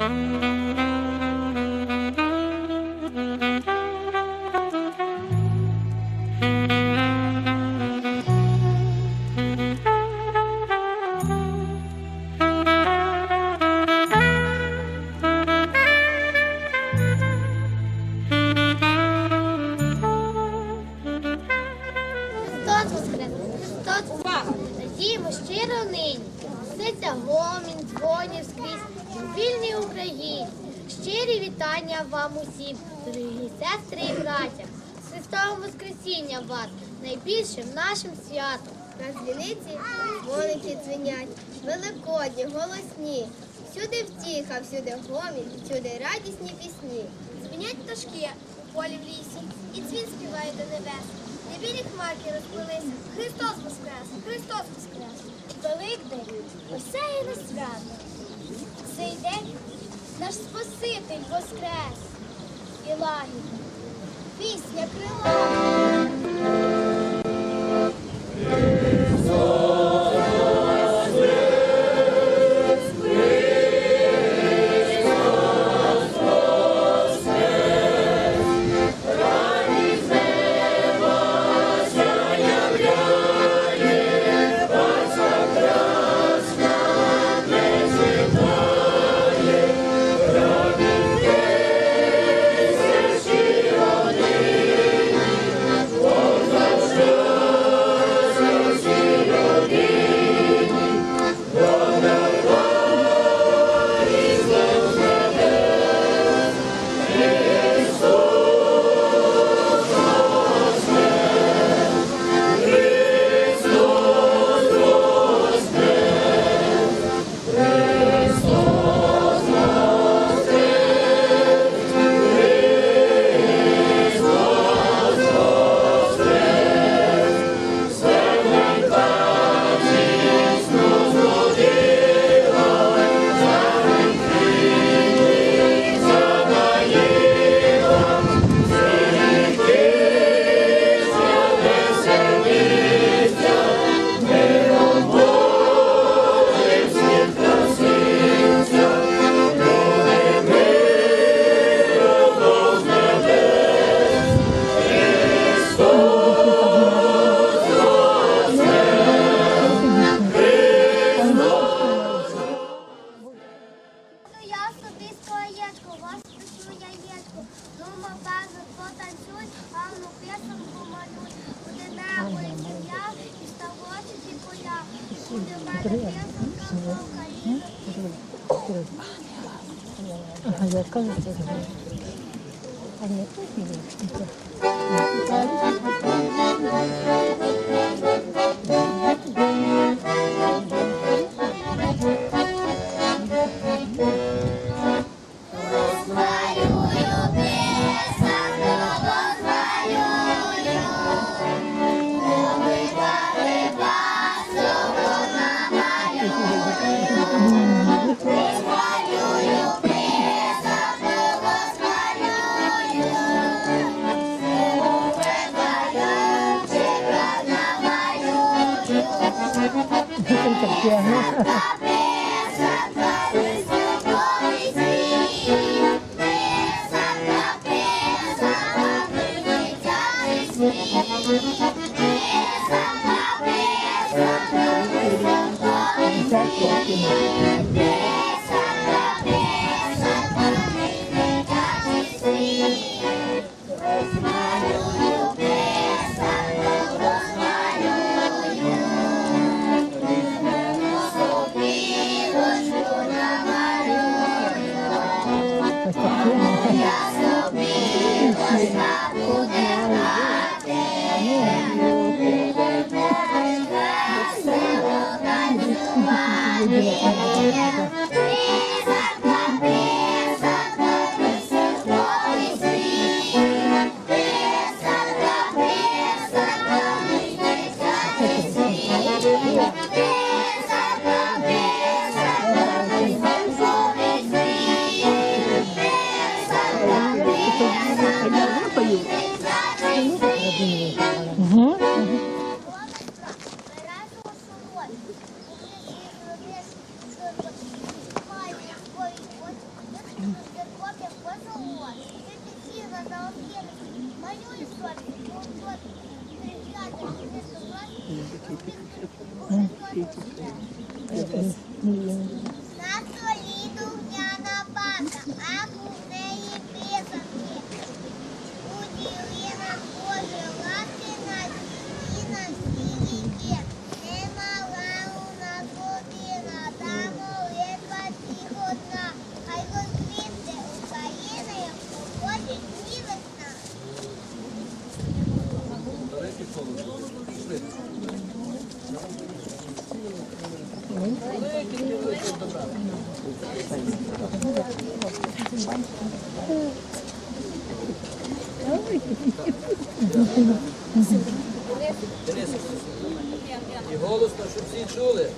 Христос воскрес, Христос! Радіємо щиро нині. Несеться гомін, дзвонів скрізь у вільній Україні. Щирі вітання вам усім, дорогі сестри і браття. З Христовим Воскресінням вас, найбільшим нашим святом. На дзвіниці дзвоники дзвенять, великодні, голосні. Всюди втіха, всюди гомін, всюди радісні пісні. Дзвенять пташки у полі в лісі, і дзвін співає до небес. Білі хмарки розплилися. Христос Воскрес! Христос Воскрес! Великдень осяяне свято. Цей день наш Спаситель Воскрес і лагідна пісня крила. Yeah. ありがとうございます。І голосно, щоб всі чули.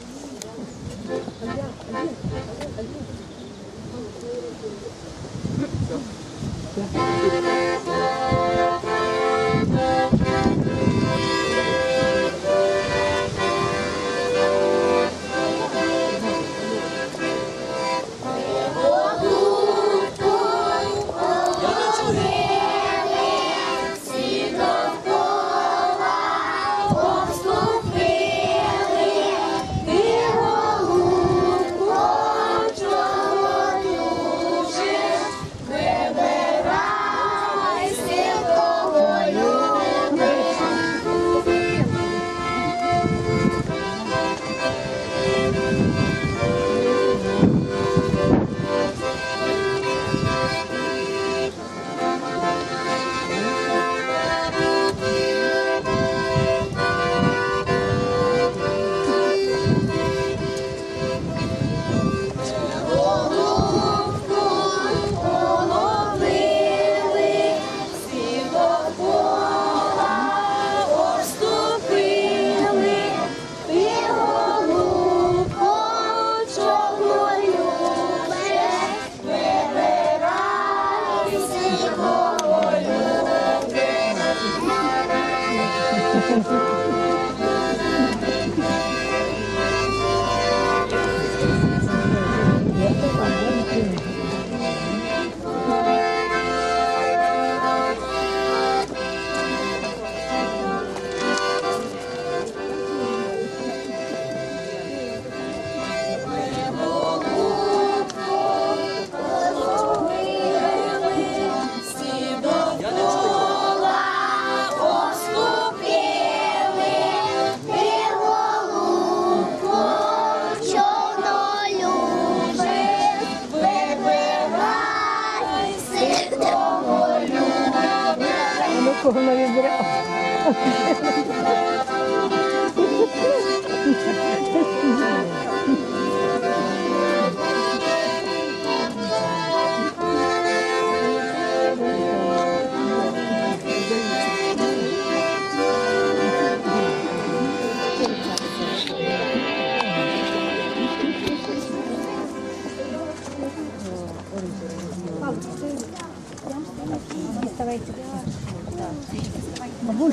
こんなにずら。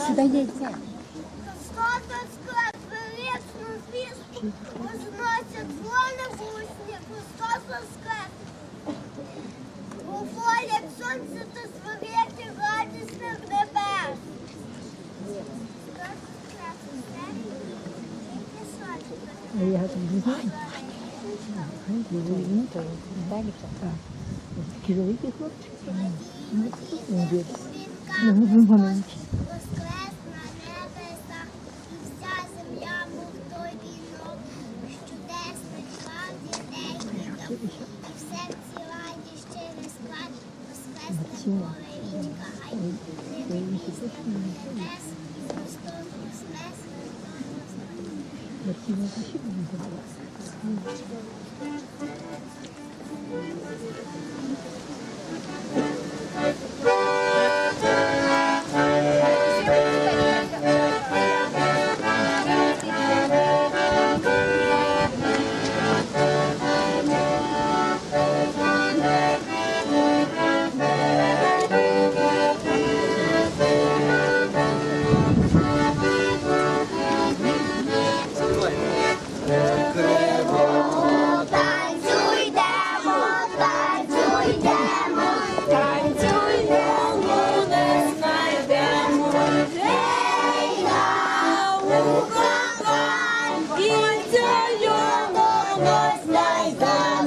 Сюди яйця. Статуска величну звістку возносять дзвони гусні, пустосовське. Говорять сонце та звіряти радісних небес. Я Такі хлопчики. Спасибо. Христос найде.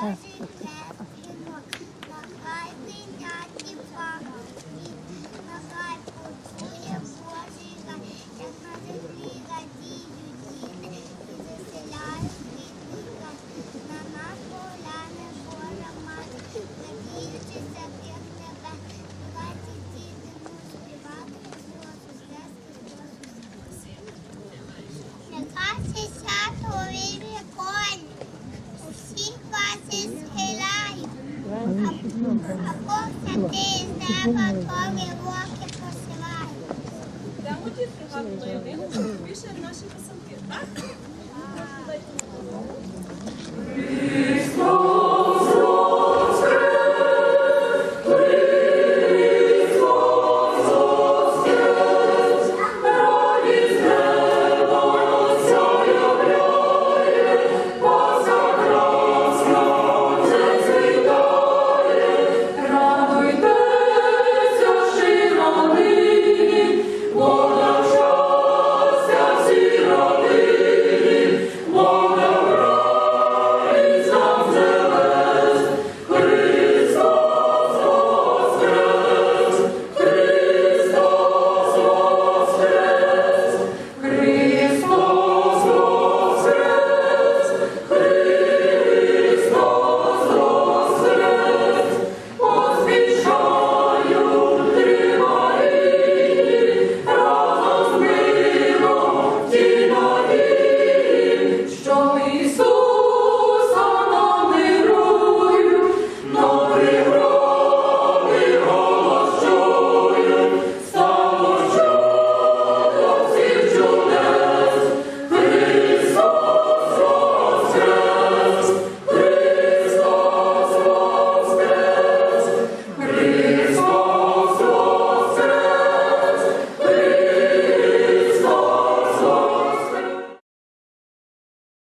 我 Bismillah. Aposta ти неба твої роки посилай. Йдемо дітки гарно ялинку, пише так?